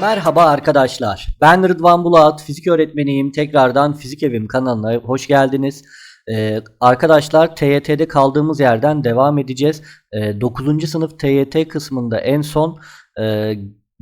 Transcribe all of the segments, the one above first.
Merhaba arkadaşlar. Ben Rıdvan Bulat, fizik öğretmeniyim. Tekrardan Fizik Evim kanalına hoş geldiniz. Ee, arkadaşlar TYT'de kaldığımız yerden devam edeceğiz. Ee, 9. sınıf TYT kısmında en son e,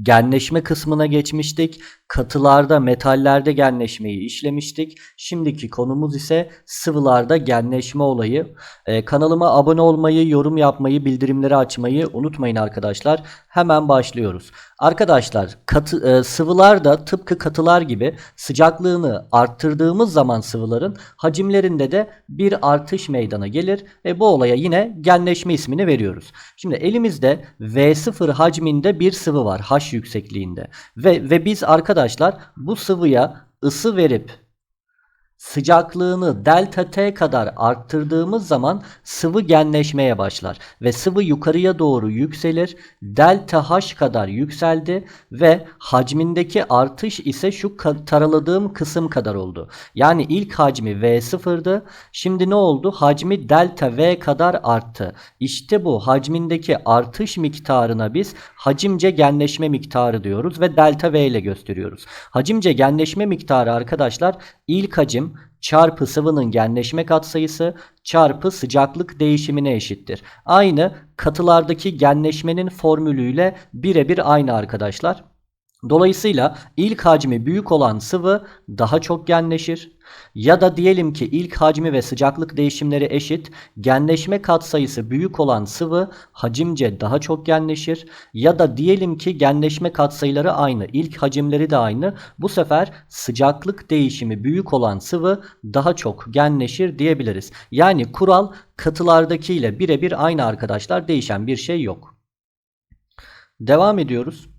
genleşme kısmına geçmiştik. Katılarda, metallerde genleşmeyi işlemiştik. Şimdiki konumuz ise sıvılarda genleşme olayı. Ee, kanalıma abone olmayı, yorum yapmayı, bildirimleri açmayı unutmayın arkadaşlar. Hemen başlıyoruz. Arkadaşlar katı, e, sıvılar da tıpkı katılar gibi sıcaklığını arttırdığımız zaman sıvıların hacimlerinde de bir artış meydana gelir ve bu olaya yine genleşme ismini veriyoruz. Şimdi elimizde V0 hacminde bir sıvı var H yüksekliğinde ve, ve biz arkadaşlar bu sıvıya ısı verip sıcaklığını delta T kadar arttırdığımız zaman sıvı genleşmeye başlar ve sıvı yukarıya doğru yükselir. Delta H kadar yükseldi ve hacmindeki artış ise şu taraladığım kısım kadar oldu. Yani ilk hacmi V0'dı. Şimdi ne oldu? Hacmi delta V kadar arttı. İşte bu hacmindeki artış miktarına biz hacimce genleşme miktarı diyoruz ve delta V ile gösteriyoruz. Hacimce genleşme miktarı arkadaşlar ilk hacim çarpı sıvının genleşme katsayısı çarpı sıcaklık değişimine eşittir. Aynı katılardaki genleşmenin formülüyle birebir aynı arkadaşlar. Dolayısıyla ilk hacmi büyük olan sıvı daha çok genleşir. Ya da diyelim ki ilk hacmi ve sıcaklık değişimleri eşit. Genleşme katsayısı büyük olan sıvı hacimce daha çok genleşir. Ya da diyelim ki genleşme katsayıları aynı. ilk hacimleri de aynı. Bu sefer sıcaklık değişimi büyük olan sıvı daha çok genleşir diyebiliriz. Yani kural katılardakiyle birebir aynı arkadaşlar. Değişen bir şey yok. Devam ediyoruz.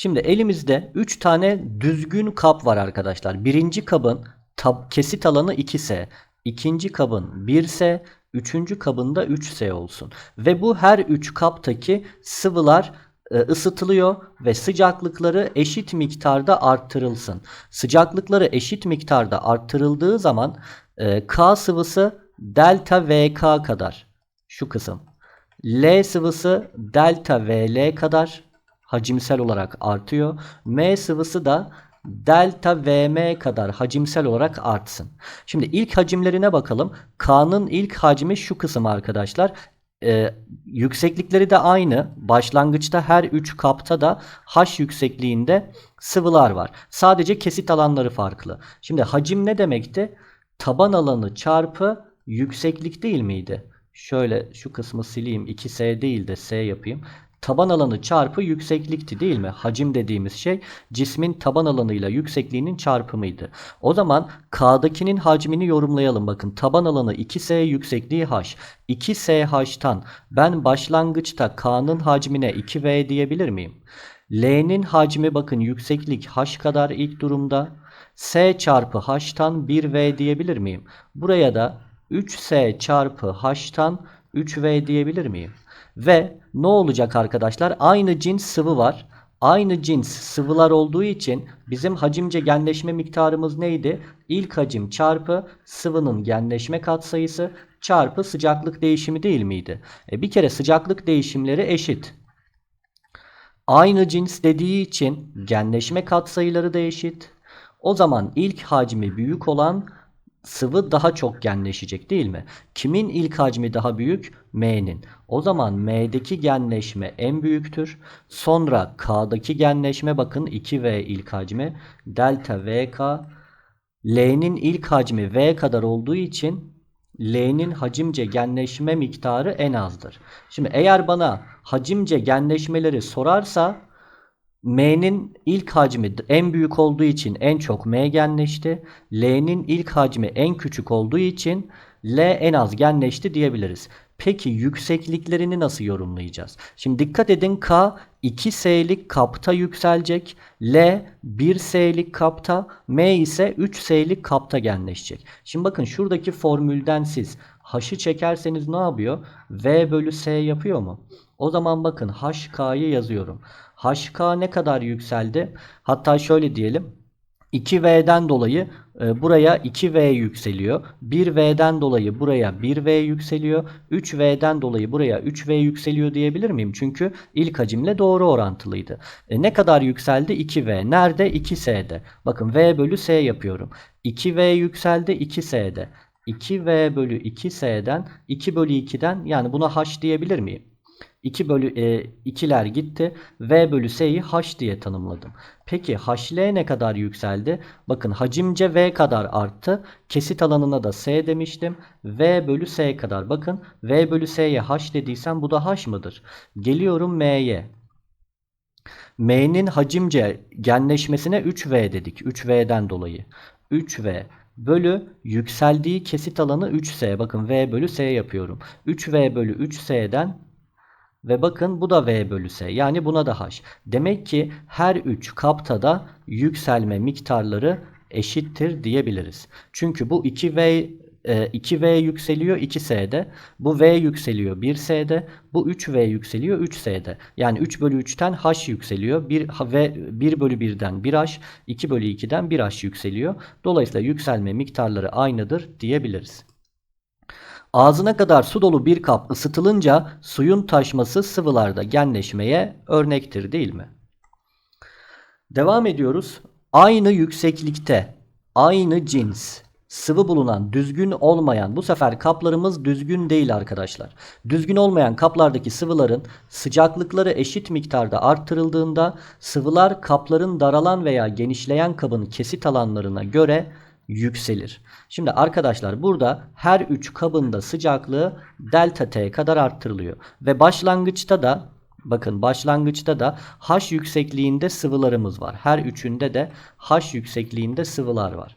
Şimdi elimizde 3 tane düzgün kap var arkadaşlar. Birinci kabın tab- kesit alanı 2S. ikinci kabın 1S. Üçüncü kabında 3S olsun. Ve bu her 3 kaptaki sıvılar e, ısıtılıyor ve sıcaklıkları eşit miktarda arttırılsın. Sıcaklıkları eşit miktarda arttırıldığı zaman e, K sıvısı delta VK kadar şu kısım. L sıvısı delta VL kadar hacimsel olarak artıyor. M sıvısı da delta Vm kadar hacimsel olarak artsın. Şimdi ilk hacimlerine bakalım. K'nın ilk hacmi şu kısım arkadaşlar. Ee, yükseklikleri de aynı. Başlangıçta her 3 kapta da H yüksekliğinde sıvılar var. Sadece kesit alanları farklı. Şimdi hacim ne demekti? Taban alanı çarpı yükseklik değil miydi? Şöyle şu kısmı sileyim. 2S değil de S yapayım. Taban alanı çarpı yükseklikti değil mi? Hacim dediğimiz şey cismin taban alanıyla yüksekliğinin çarpımıydı. O zaman K'dakinin hacmini yorumlayalım. Bakın taban alanı 2S yüksekliği H. 2SH'tan ben başlangıçta K'nın hacmine 2V diyebilir miyim? L'nin hacmi bakın yükseklik H kadar ilk durumda. S çarpı H'tan 1V diyebilir miyim? Buraya da 3S çarpı H'tan 3V diyebilir miyim? Ve ne olacak arkadaşlar? Aynı cins sıvı var. Aynı cins sıvılar olduğu için bizim hacimce genleşme miktarımız neydi? İlk hacim çarpı sıvının genleşme katsayısı çarpı sıcaklık değişimi değil miydi? E bir kere sıcaklık değişimleri eşit. Aynı cins dediği için genleşme katsayıları da eşit. O zaman ilk hacmi büyük olan sıvı daha çok genleşecek değil mi? Kimin ilk hacmi daha büyük? M'nin. O zaman M'deki genleşme en büyüktür. Sonra K'daki genleşme bakın 2V ilk hacmi. Delta VK. L'nin ilk hacmi V kadar olduğu için L'nin hacimce genleşme miktarı en azdır. Şimdi eğer bana hacimce genleşmeleri sorarsa M'nin ilk hacmi en büyük olduğu için en çok M genleşti. L'nin ilk hacmi en küçük olduğu için L en az genleşti diyebiliriz. Peki yüksekliklerini nasıl yorumlayacağız? Şimdi dikkat edin K 2S'lik kapta yükselecek. L 1S'lik kapta. M ise 3S'lik kapta genleşecek. Şimdi bakın şuradaki formülden siz H'ı çekerseniz ne yapıyor? V bölü S yapıyor mu? O zaman bakın HK'yı yazıyorum. HK ne kadar yükseldi? Hatta şöyle diyelim. 2V'den dolayı e, buraya 2V yükseliyor. 1V'den dolayı buraya 1V yükseliyor. 3V'den dolayı buraya 3V yükseliyor diyebilir miyim? Çünkü ilk hacimle doğru orantılıydı. E, ne kadar yükseldi? 2V. Nerede? 2S'de. Bakın V bölü S yapıyorum. 2V yükseldi 2S'de. 2V bölü 2S'den 2 bölü 2'den yani buna H diyebilir miyim? 2 bölü e, 2'ler gitti. V bölü S'yi H diye tanımladım. Peki HL ne kadar yükseldi? Bakın hacimce V kadar arttı. Kesit alanına da S demiştim. V bölü S kadar. Bakın V bölü S'ye H dediysem bu da H mıdır? Geliyorum M'ye. M'nin hacimce genleşmesine 3V dedik. 3V'den dolayı. 3V bölü yükseldiği kesit alanı 3S. Bakın V bölü S yapıyorum. 3V bölü 3S'den ve bakın bu da V bölü S. Yani buna da H. Demek ki her 3 kapta yükselme miktarları eşittir diyebiliriz. Çünkü bu 2V 2V yükseliyor 2S'de. Bu V yükseliyor 1S'de. Bu 3V yükseliyor 3S'de. Yani 3 bölü 3'ten H yükseliyor. 1, v, 1 bölü 1'den 1H, 2 bölü 2'den 1H yükseliyor. Dolayısıyla yükselme miktarları aynıdır diyebiliriz. Ağzına kadar su dolu bir kap ısıtılınca suyun taşması sıvılarda genleşmeye örnektir değil mi? Devam ediyoruz. Aynı yükseklikte, aynı cins, sıvı bulunan, düzgün olmayan, bu sefer kaplarımız düzgün değil arkadaşlar. Düzgün olmayan kaplardaki sıvıların sıcaklıkları eşit miktarda arttırıldığında sıvılar kapların daralan veya genişleyen kabın kesit alanlarına göre yükselir. Şimdi arkadaşlar burada her 3 kabın da sıcaklığı delta T kadar arttırılıyor. Ve başlangıçta da bakın başlangıçta da H yüksekliğinde sıvılarımız var. Her üçünde de H yüksekliğinde sıvılar var.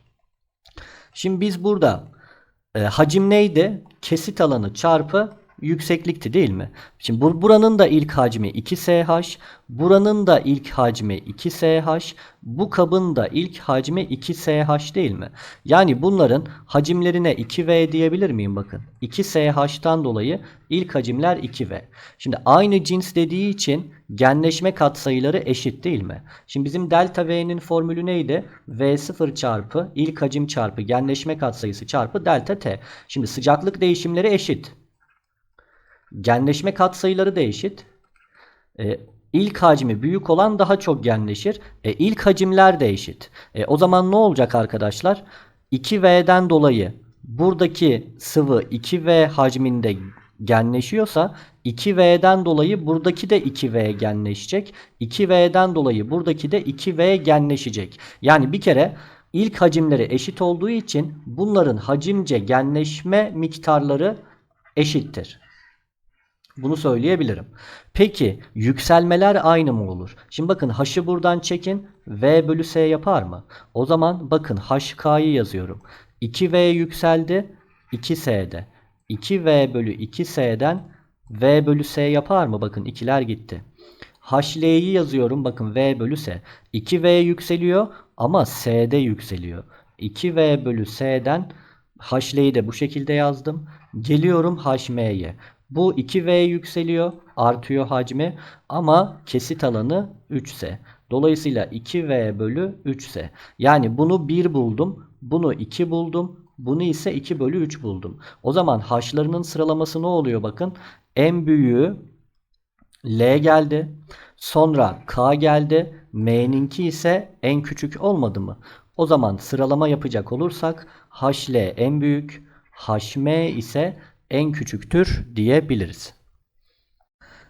Şimdi biz burada e, hacim neydi? Kesit alanı çarpı yükseklikti değil mi? Şimdi bu, buranın da ilk hacmi 2SH, buranın da ilk hacmi 2SH, bu kabın da ilk hacmi 2SH değil mi? Yani bunların hacimlerine 2V diyebilir miyim bakın. 2SH'tan dolayı ilk hacimler 2V. Şimdi aynı cins dediği için genleşme katsayıları eşit değil mi? Şimdi bizim delta V'nin formülü neydi? V0 çarpı ilk hacim çarpı genleşme katsayısı çarpı delta T. Şimdi sıcaklık değişimleri eşit. Genleşme katsayıları da eşit. E, ilk hacmi büyük olan daha çok genleşir. E, ilk hacimler de eşit. E, o zaman ne olacak arkadaşlar? 2V'den dolayı buradaki sıvı 2V hacminde genleşiyorsa 2V'den dolayı buradaki de 2V genleşecek. 2V'den dolayı buradaki de 2V genleşecek. Yani bir kere ilk hacimleri eşit olduğu için bunların hacimce genleşme miktarları eşittir. Bunu söyleyebilirim. Peki yükselmeler aynı mı olur? Şimdi bakın h'ı buradan çekin. V bölü S yapar mı? O zaman bakın HK'yı yazıyorum. 2V yükseldi. 2S'de. 2V bölü 2S'den V bölü S yapar mı? Bakın ikiler gitti. HL'yi yazıyorum. Bakın V bölü S. 2V yükseliyor ama S'de yükseliyor. 2V bölü S'den HL'yi de bu şekilde yazdım. Geliyorum HM'ye. Bu 2V yükseliyor, artıyor hacmi ama kesit alanı 3S. Dolayısıyla 2V bölü 3S. Yani bunu 1 buldum, bunu 2 buldum, bunu ise 2 bölü 3 buldum. O zaman H'larının sıralaması ne oluyor bakın. En büyüğü L geldi. Sonra K geldi. M'ninki ise en küçük olmadı mı? O zaman sıralama yapacak olursak HL en büyük, HM ise en küçüktür diyebiliriz.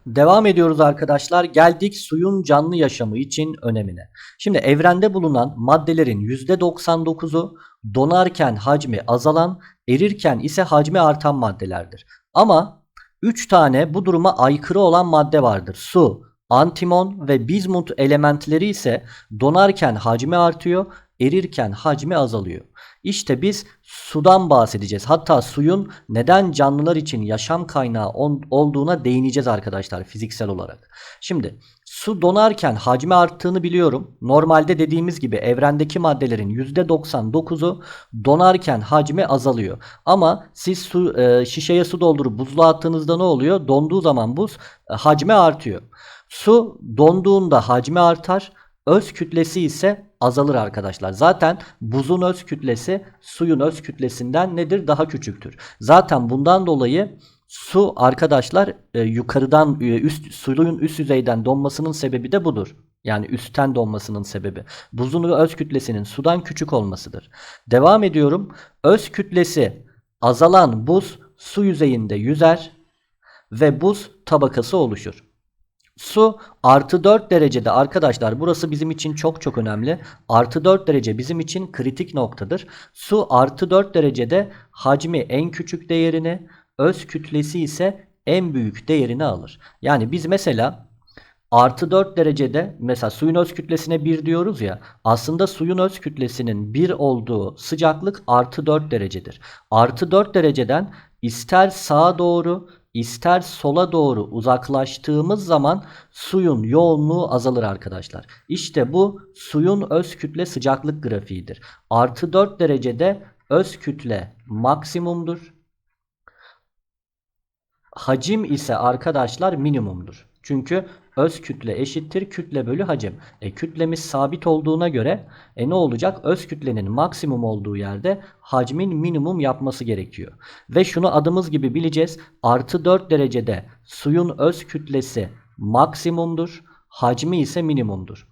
Devam ediyoruz arkadaşlar. Geldik suyun canlı yaşamı için önemine. Şimdi evrende bulunan maddelerin %99'u donarken hacmi azalan, erirken ise hacmi artan maddelerdir. Ama 3 tane bu duruma aykırı olan madde vardır. Su, antimon ve bizmut elementleri ise donarken hacmi artıyor, erirken hacmi azalıyor. İşte biz sudan bahsedeceğiz. Hatta suyun neden canlılar için yaşam kaynağı olduğuna değineceğiz arkadaşlar fiziksel olarak. Şimdi su donarken hacmi arttığını biliyorum. Normalde dediğimiz gibi evrendeki maddelerin %99'u donarken hacmi azalıyor. Ama siz su e, şişeye su doldurup buzluğa attığınızda ne oluyor? Donduğu zaman buz e, hacmi artıyor. Su donduğunda hacmi artar. Öz kütlesi ise azalır arkadaşlar. Zaten buzun öz kütlesi suyun öz kütlesinden nedir? Daha küçüktür. Zaten bundan dolayı su arkadaşlar e, yukarıdan e, üst suyun üst yüzeyden donmasının sebebi de budur. Yani üstten donmasının sebebi. Buzun öz kütlesinin sudan küçük olmasıdır. Devam ediyorum. Öz kütlesi azalan buz su yüzeyinde yüzer ve buz tabakası oluşur. Su artı 4 derecede arkadaşlar burası bizim için çok çok önemli. Artı 4 derece bizim için kritik noktadır. Su artı 4 derecede hacmi en küçük değerini öz kütlesi ise en büyük değerini alır. Yani biz mesela artı 4 derecede mesela suyun öz kütlesine 1 diyoruz ya aslında suyun öz kütlesinin 1 olduğu sıcaklık artı 4 derecedir. Artı 4 dereceden ister sağa doğru ister sola doğru uzaklaştığımız zaman suyun yoğunluğu azalır arkadaşlar. İşte bu suyun öz kütle sıcaklık grafiğidir. Artı 4 derecede öz kütle maksimumdur. Hacim ise arkadaşlar minimumdur. Çünkü öz kütle eşittir kütle bölü hacim. E, kütlemiz sabit olduğuna göre e, ne olacak? Öz kütlenin maksimum olduğu yerde hacmin minimum yapması gerekiyor. Ve şunu adımız gibi bileceğiz. Artı 4 derecede suyun öz kütlesi maksimumdur. Hacmi ise minimumdur.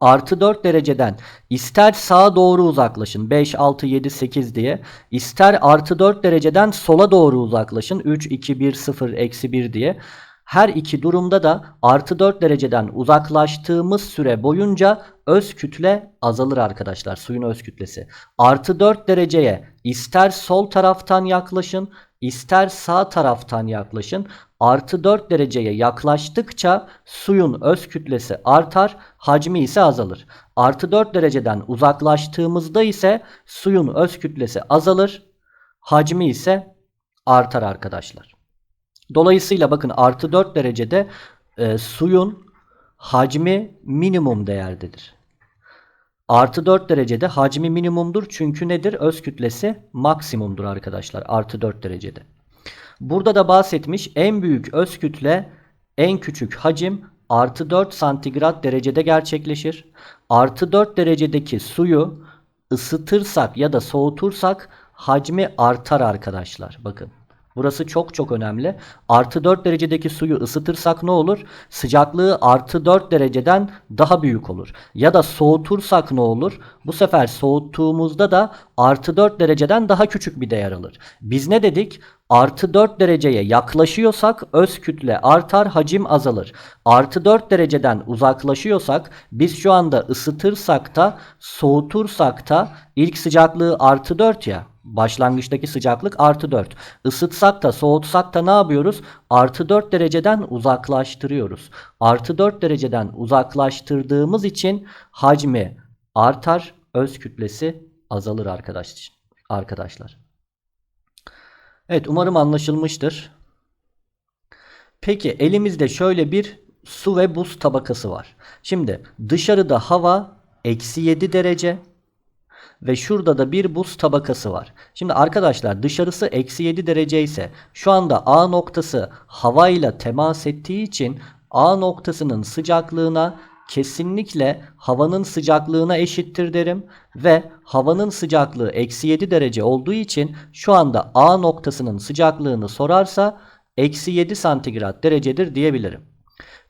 Artı 4 dereceden ister sağa doğru uzaklaşın 5, 6, 7, 8 diye ister artı 4 dereceden sola doğru uzaklaşın 3, 2, 1, 0, eksi 1 diye her iki durumda da artı 4 dereceden uzaklaştığımız süre boyunca öz kütle azalır arkadaşlar. Suyun öz kütlesi. Artı 4 dereceye ister sol taraftan yaklaşın ister sağ taraftan yaklaşın. Artı 4 dereceye yaklaştıkça suyun öz kütlesi artar, hacmi ise azalır. Artı 4 dereceden uzaklaştığımızda ise suyun öz kütlesi azalır, hacmi ise artar arkadaşlar. Dolayısıyla bakın artı 4 derecede e, suyun hacmi minimum değerdedir. Artı 4 derecede hacmi minimumdur. Çünkü nedir? Öz kütlesi maksimumdur arkadaşlar. Artı 4 derecede. Burada da bahsetmiş en büyük öz kütle en küçük hacim artı 4 santigrat derecede gerçekleşir. Artı 4 derecedeki suyu ısıtırsak ya da soğutursak hacmi artar arkadaşlar. Bakın. Burası çok çok önemli. Artı 4 derecedeki suyu ısıtırsak ne olur? Sıcaklığı artı 4 dereceden daha büyük olur. Ya da soğutursak ne olur? Bu sefer soğuttuğumuzda da artı 4 dereceden daha küçük bir değer alır. Biz ne dedik? Artı 4 dereceye yaklaşıyorsak öz kütle artar hacim azalır. Artı 4 dereceden uzaklaşıyorsak biz şu anda ısıtırsak da soğutursak da ilk sıcaklığı artı 4 ya Başlangıçtaki sıcaklık artı 4. Isıtsak da soğutsak da ne yapıyoruz? Artı 4 dereceden uzaklaştırıyoruz. Artı 4 dereceden uzaklaştırdığımız için hacmi artar, öz kütlesi azalır arkadaş, arkadaşlar. Evet umarım anlaşılmıştır. Peki elimizde şöyle bir su ve buz tabakası var. Şimdi dışarıda hava eksi 7 derece ve şurada da bir buz tabakası var. Şimdi arkadaşlar dışarısı eksi 7 derece ise şu anda A noktası havayla temas ettiği için A noktasının sıcaklığına kesinlikle havanın sıcaklığına eşittir derim ve havanın sıcaklığı eksi 7 derece olduğu için şu anda A noktasının sıcaklığını sorarsa eksi 7 santigrat derecedir diyebilirim.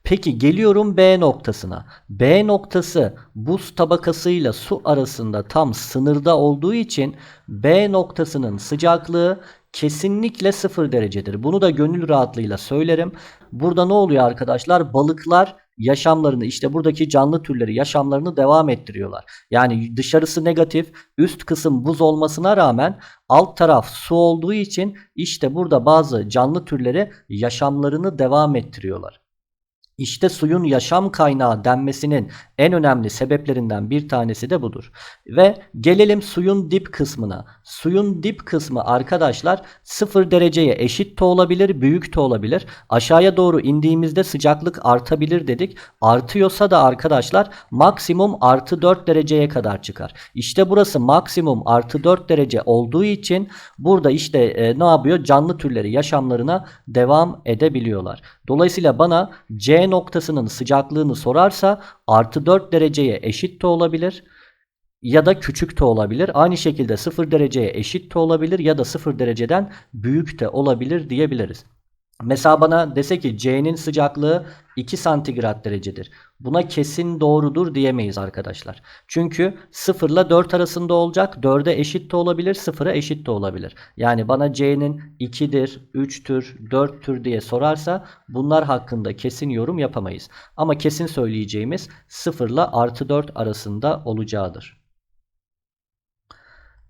Peki geliyorum B noktasına. B noktası buz tabakasıyla su arasında tam sınırda olduğu için B noktasının sıcaklığı kesinlikle 0 derecedir. Bunu da gönül rahatlığıyla söylerim. Burada ne oluyor arkadaşlar? Balıklar yaşamlarını işte buradaki canlı türleri yaşamlarını devam ettiriyorlar. Yani dışarısı negatif, üst kısım buz olmasına rağmen alt taraf su olduğu için işte burada bazı canlı türleri yaşamlarını devam ettiriyorlar. İşte suyun yaşam kaynağı denmesinin en önemli sebeplerinden bir tanesi de budur. Ve gelelim suyun dip kısmına. Suyun dip kısmı arkadaşlar 0 dereceye eşit de olabilir, büyük de olabilir. Aşağıya doğru indiğimizde sıcaklık artabilir dedik. Artıyorsa da arkadaşlar maksimum artı 4 dereceye kadar çıkar. İşte burası maksimum artı 4 derece olduğu için burada işte e, ne yapıyor? Canlı türleri yaşamlarına devam edebiliyorlar. Dolayısıyla bana C noktasının sıcaklığını sorarsa artı 4 dereceye eşit de olabilir. ya da küçük de olabilir. Aynı şekilde 0 dereceye eşit de olabilir ya da 0 dereceden büyük de olabilir diyebiliriz. Mesela bana dese ki C'nin sıcaklığı 2 santigrat derecedir. Buna kesin doğrudur diyemeyiz arkadaşlar. Çünkü 0 ile 4 arasında olacak. 4'e eşit de olabilir, 0'a eşit de olabilir. Yani bana C'nin 2'dir, 3'tür, 4'tür diye sorarsa bunlar hakkında kesin yorum yapamayız. Ama kesin söyleyeceğimiz 0 ile artı 4 arasında olacağıdır.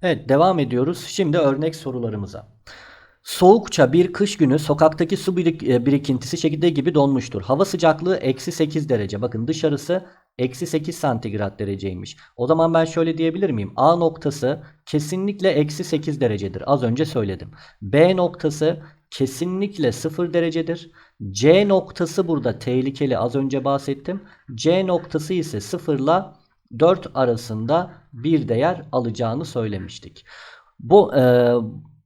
Evet devam ediyoruz. Şimdi örnek sorularımıza. Soğukça bir kış günü sokaktaki su birik- e, birikintisi çekirdeği gibi donmuştur. Hava sıcaklığı eksi 8 derece. Bakın dışarısı eksi 8 santigrat dereceymiş. O zaman ben şöyle diyebilir miyim? A noktası kesinlikle eksi 8 derecedir. Az önce söyledim. B noktası kesinlikle 0 derecedir. C noktası burada tehlikeli. Az önce bahsettim. C noktası ise 0 ile 4 arasında bir değer alacağını söylemiştik. Bu e,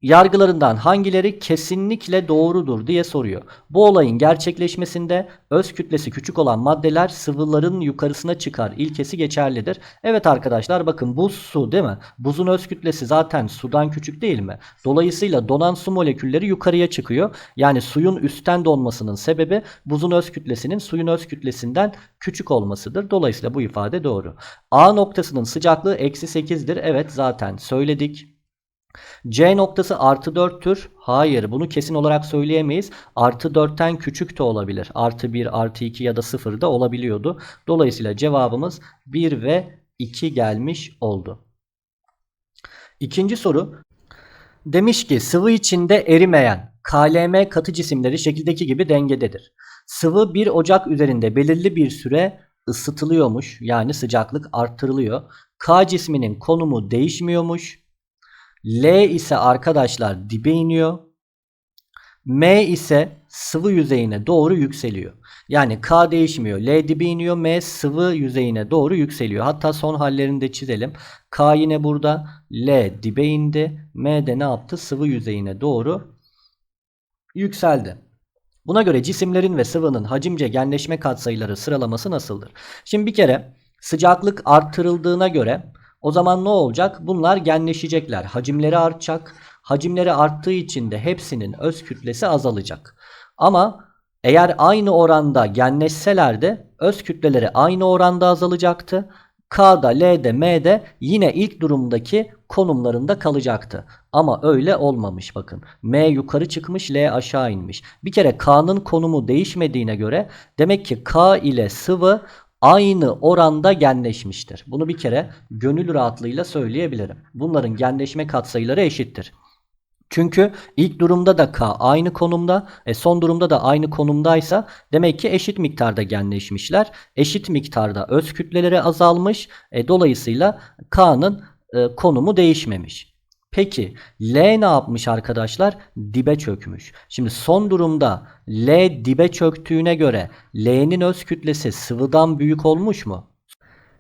yargılarından hangileri kesinlikle doğrudur diye soruyor. Bu olayın gerçekleşmesinde öz kütlesi küçük olan maddeler sıvıların yukarısına çıkar ilkesi geçerlidir. Evet arkadaşlar bakın buz su değil mi? Buzun öz kütlesi zaten sudan küçük değil mi? Dolayısıyla donan su molekülleri yukarıya çıkıyor. Yani suyun üstten donmasının sebebi buzun öz kütlesinin suyun öz kütlesinden küçük olmasıdır. Dolayısıyla bu ifade doğru. A noktasının sıcaklığı eksi 8'dir. Evet zaten söyledik. C noktası artı 4'tür. Hayır bunu kesin olarak söyleyemeyiz. Artı 4'ten küçük de olabilir. Artı 1, artı 2 ya da 0 da olabiliyordu. Dolayısıyla cevabımız 1 ve 2 gelmiş oldu. İkinci soru. Demiş ki sıvı içinde erimeyen KLM katı cisimleri şekildeki gibi dengededir. Sıvı bir ocak üzerinde belirli bir süre ısıtılıyormuş. Yani sıcaklık arttırılıyor. K cisminin konumu değişmiyormuş. L ise arkadaşlar dibe iniyor. M ise sıvı yüzeyine doğru yükseliyor. Yani K değişmiyor. L dibe iniyor. M sıvı yüzeyine doğru yükseliyor. Hatta son hallerini de çizelim. K yine burada. L dibe indi. M de ne yaptı? Sıvı yüzeyine doğru yükseldi. Buna göre cisimlerin ve sıvının hacimce genleşme katsayıları sıralaması nasıldır? Şimdi bir kere sıcaklık arttırıldığına göre o zaman ne olacak? Bunlar genleşecekler. Hacimleri artacak. Hacimleri arttığı için de hepsinin öz kütlesi azalacak. Ama eğer aynı oranda genleşseler de öz kütleleri aynı oranda azalacaktı. K'da, L'de, M'de yine ilk durumdaki konumlarında kalacaktı. Ama öyle olmamış bakın. M yukarı çıkmış, L aşağı inmiş. Bir kere K'nın konumu değişmediğine göre demek ki K ile sıvı aynı oranda genleşmiştir. Bunu bir kere gönül rahatlığıyla söyleyebilirim. Bunların genleşme katsayıları eşittir. Çünkü ilk durumda da K aynı konumda, e son durumda da aynı konumdaysa demek ki eşit miktarda genleşmişler. Eşit miktarda öz kütleleri azalmış. E, dolayısıyla K'nın e, konumu değişmemiş. Peki L ne yapmış arkadaşlar? Dibe çökmüş. Şimdi son durumda L dibe çöktüğüne göre L'nin öz kütlesi sıvıdan büyük olmuş mu?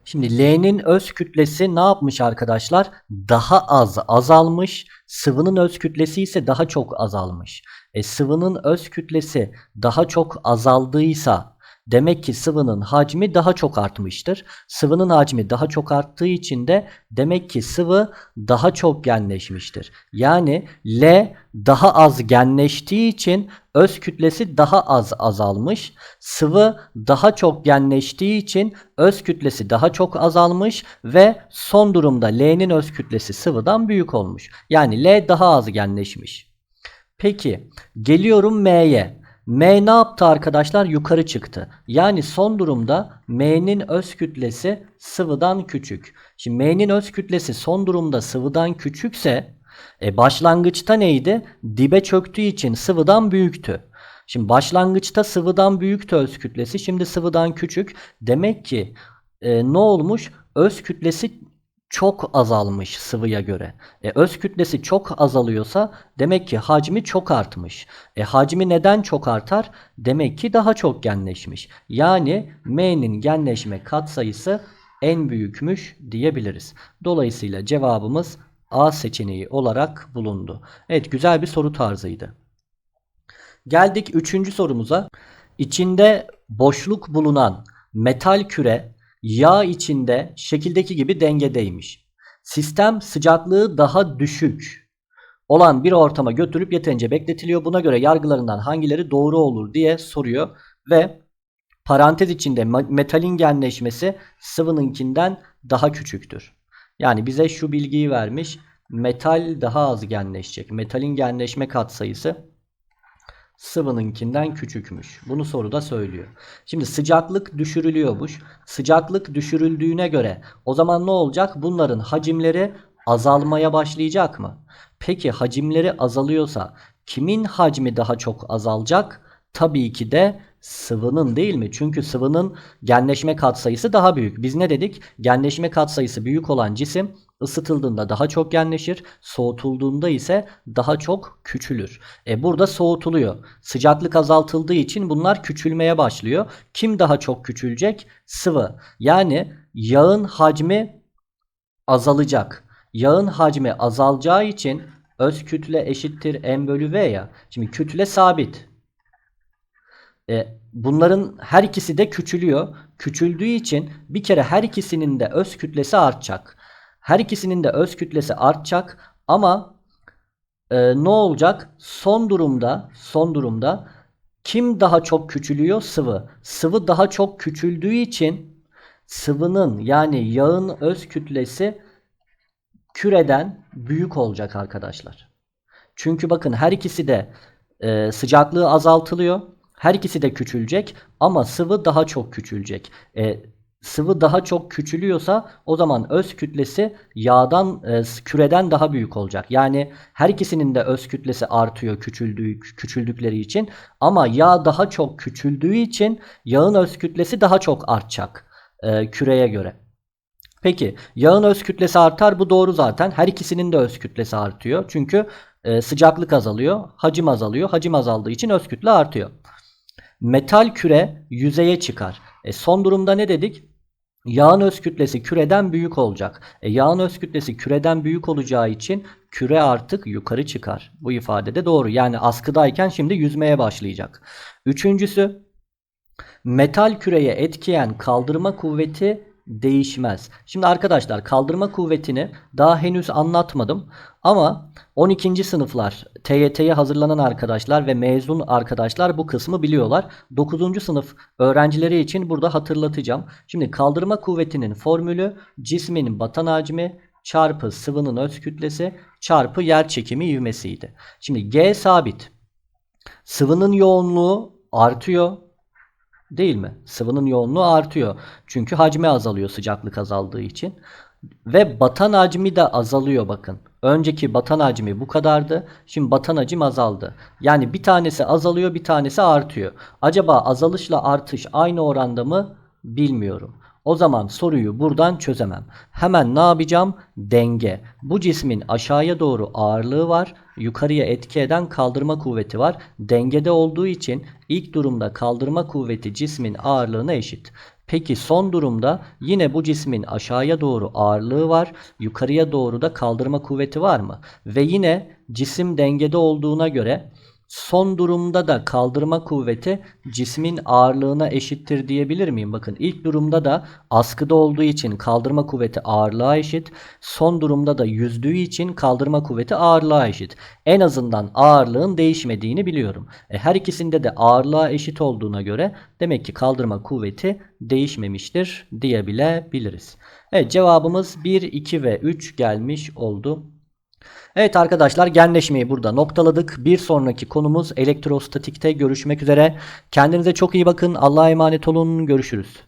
Şimdi L'nin öz kütlesi ne yapmış arkadaşlar? Daha az azalmış. Sıvının öz kütlesi ise daha çok azalmış. E, sıvının öz kütlesi daha çok azaldıysa demek ki sıvının hacmi daha çok artmıştır. Sıvının hacmi daha çok arttığı için de demek ki sıvı daha çok genleşmiştir. Yani L daha az genleştiği için öz kütlesi daha az azalmış. Sıvı daha çok genleştiği için öz kütlesi daha çok azalmış ve son durumda L'nin öz kütlesi sıvıdan büyük olmuş. Yani L daha az genleşmiş. Peki geliyorum M'ye. M ne yaptı arkadaşlar? Yukarı çıktı. Yani son durumda M'nin öz kütlesi sıvıdan küçük. Şimdi M'nin öz kütlesi son durumda sıvıdan küçükse e başlangıçta neydi? Dibe çöktüğü için sıvıdan büyüktü. Şimdi başlangıçta sıvıdan büyüktü öz kütlesi. Şimdi sıvıdan küçük. Demek ki e, ne olmuş? Öz kütlesi çok azalmış sıvıya göre. E, öz kütlesi çok azalıyorsa demek ki hacmi çok artmış. E, hacmi neden çok artar? Demek ki daha çok genleşmiş. Yani M'nin genleşme katsayısı en büyükmüş diyebiliriz. Dolayısıyla cevabımız A seçeneği olarak bulundu. Evet güzel bir soru tarzıydı. Geldik üçüncü sorumuza. İçinde boşluk bulunan metal küre Yağ içinde şekildeki gibi dengedeymiş. Sistem sıcaklığı daha düşük olan bir ortama götürüp yeterince bekletiliyor. Buna göre yargılarından hangileri doğru olur diye soruyor ve parantez içinde metalin genleşmesi sıvınınkinden daha küçüktür. Yani bize şu bilgiyi vermiş. Metal daha az genleşecek. Metalin genleşme katsayısı sıvınınkinden küçükmüş. Bunu soruda söylüyor. Şimdi sıcaklık düşürülüyormuş. Sıcaklık düşürüldüğüne göre o zaman ne olacak? Bunların hacimleri azalmaya başlayacak mı? Peki hacimleri azalıyorsa kimin hacmi daha çok azalacak? Tabii ki de sıvının değil mi? Çünkü sıvının genleşme katsayısı daha büyük. Biz ne dedik? Genleşme katsayısı büyük olan cisim ısıtıldığında daha çok genleşir, soğutulduğunda ise daha çok küçülür. E burada soğutuluyor. Sıcaklık azaltıldığı için bunlar küçülmeye başlıyor. Kim daha çok küçülecek? Sıvı. Yani yağın hacmi azalacak. Yağın hacmi azalacağı için öz kütle eşittir m bölü v ya. Şimdi kütle sabit. E, bunların her ikisi de küçülüyor. Küçüldüğü için bir kere her ikisinin de öz kütlesi artacak. Her ikisinin de öz kütlesi artacak ama e, ne olacak? Son durumda son durumda kim daha çok küçülüyor? Sıvı. Sıvı daha çok küçüldüğü için sıvının yani yağın öz kütlesi küreden büyük olacak arkadaşlar. Çünkü bakın her ikisi de e, sıcaklığı azaltılıyor. Her ikisi de küçülecek ama sıvı daha çok küçülecek. E, sıvı daha çok küçülüyorsa o zaman öz kütlesi yağdan e, küreden daha büyük olacak. Yani her ikisinin de öz kütlesi artıyor küçüldüğü küçüldükleri için ama yağ daha çok küçüldüğü için yağın öz kütlesi daha çok artacak e, küreye göre. Peki yağın öz kütlesi artar bu doğru zaten. Her ikisinin de öz kütlesi artıyor. Çünkü e, sıcaklık azalıyor, hacim azalıyor. Hacim azaldığı için öz kütle artıyor. Metal küre yüzeye çıkar. E, son durumda ne dedik? Yağın öz kütlesi küreden büyük olacak. E, yağın öz kütlesi küreden büyük olacağı için küre artık yukarı çıkar. Bu ifade de doğru. Yani askıdayken şimdi yüzmeye başlayacak. Üçüncüsü metal küreye etkiyen kaldırma kuvveti değişmez. Şimdi arkadaşlar kaldırma kuvvetini daha henüz anlatmadım ama 12. sınıflar TYT'ye hazırlanan arkadaşlar ve mezun arkadaşlar bu kısmı biliyorlar. 9. sınıf öğrencileri için burada hatırlatacağım. Şimdi kaldırma kuvvetinin formülü cismin batan hacmi çarpı sıvının öz kütlesi çarpı yer çekimi ivmesiydi. Şimdi G sabit. Sıvının yoğunluğu artıyor. Değil mi? Sıvının yoğunluğu artıyor. Çünkü hacmi azalıyor sıcaklık azaldığı için. Ve batan hacmi de azalıyor bakın. Önceki batan hacmi bu kadardı. Şimdi batan hacim azaldı. Yani bir tanesi azalıyor bir tanesi artıyor. Acaba azalışla artış aynı oranda mı? Bilmiyorum. O zaman soruyu buradan çözemem. Hemen ne yapacağım? Denge. Bu cismin aşağıya doğru ağırlığı var. Yukarıya etki eden kaldırma kuvveti var. Dengede olduğu için ilk durumda kaldırma kuvveti cismin ağırlığına eşit. Peki son durumda yine bu cismin aşağıya doğru ağırlığı var. Yukarıya doğru da kaldırma kuvveti var mı? Ve yine cisim dengede olduğuna göre Son durumda da kaldırma kuvveti cismin ağırlığına eşittir diyebilir miyim? Bakın ilk durumda da askıda olduğu için kaldırma kuvveti ağırlığa eşit. Son durumda da yüzdüğü için kaldırma kuvveti ağırlığa eşit. En azından ağırlığın değişmediğini biliyorum. E, her ikisinde de ağırlığa eşit olduğuna göre demek ki kaldırma kuvveti değişmemiştir diyebilebiliriz. Evet cevabımız 1, 2 ve 3 gelmiş oldu. Evet arkadaşlar genleşmeyi burada noktaladık. Bir sonraki konumuz elektrostatikte görüşmek üzere. Kendinize çok iyi bakın. Allah'a emanet olun. Görüşürüz.